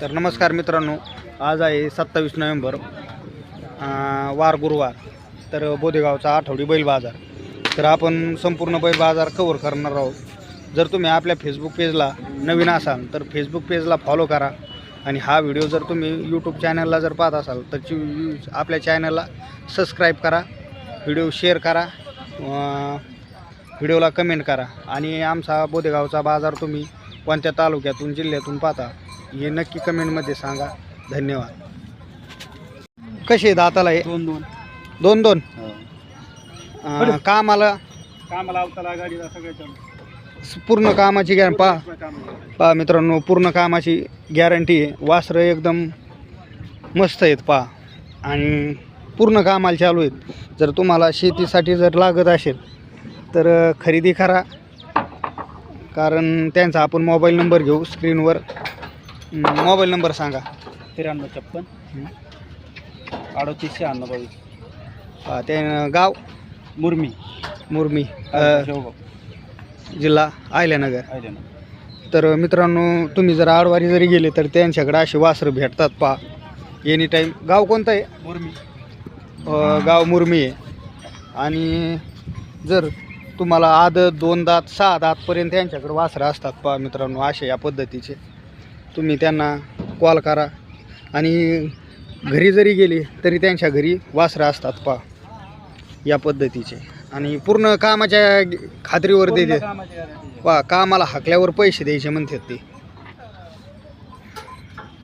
तर नमस्कार मित्रांनो आज आहे सत्तावीस नोव्हेंबर वार गुरुवार तर बोदेगावचा आठवडी बैल बाजार. तर आपण संपूर्ण बैल बाजार कवर करणार आहोत. जर तुम्ही आपल्या फेसबुक पेजला नवीन असाल तर फेसबुक पेजला फॉलो करा. आणि हा व्हिडिओ जर तुम्ही यूट्यूब चॅनलला जर पाहत असाल तर आपल्या चॅनलला सबस्क्राईब करा. व्हिडिओ शेअर करा. व्हिडिओला कमेंट करा. आणि आमचा बोदेगावचा बाजार तुम्ही कोणत्या तालुक्यातून जिल्ह्यातून पाहता हे नक्की कमेंटमध्ये सांगा. धन्यवाद. कसे दाताला हे? दोन दोन. दोन दोन? अं, कामाला? कामाला अवताला गाडीला सगळ्याच्या पूर्ण कामाची गॅर पा पहा मित्रांनो पूर्ण कामाची गॅरंटी आहे. वासरं एकदम मस्त आहेत पहा आणि पूर्ण कामाला चालू आहेत. जर तुम्हाला शेतीसाठी जर लागत असेल तर अ, खरेदी करा. कारण त्यांचा आपण मोबाईल नंबर घेऊ स्क्रीनवर. हं, मोबाईल नंबर सांगा. त्र्याण्णव छप्पन. अडतीस शहाण्णव बावीस. पहा, ते गाव? मुरमी. मुरमी अ, शेवगाव. जिल्हा आयल्यानगर. तर मित्रांनो तुम्ही जर आडवारी जरी गेले तर त्यांच्याकडे असे वासरं भेटतात पहा. एनी टाईम गाव कोणतं आहे? मुरमी. अ, गाव मुरमी आहे. आणि जर तुम्हाला आदत दोन दात सहा दातपर्यंत त्यांच्याकडे वासरं असतात पहा मित्रांनो असे या पद्धतीचे. तुम्ही त्यांना कॉल करा. आणि घरी जरी गेले तरी त्यांच्या घरी वासरं असतात पहा या पद्धतीचे. आणि पूर्ण कामाच्या खात्रीवर देते आहे. पहा कामाला हाकल्यावर पैसे द्यायचे म्हणतात ते.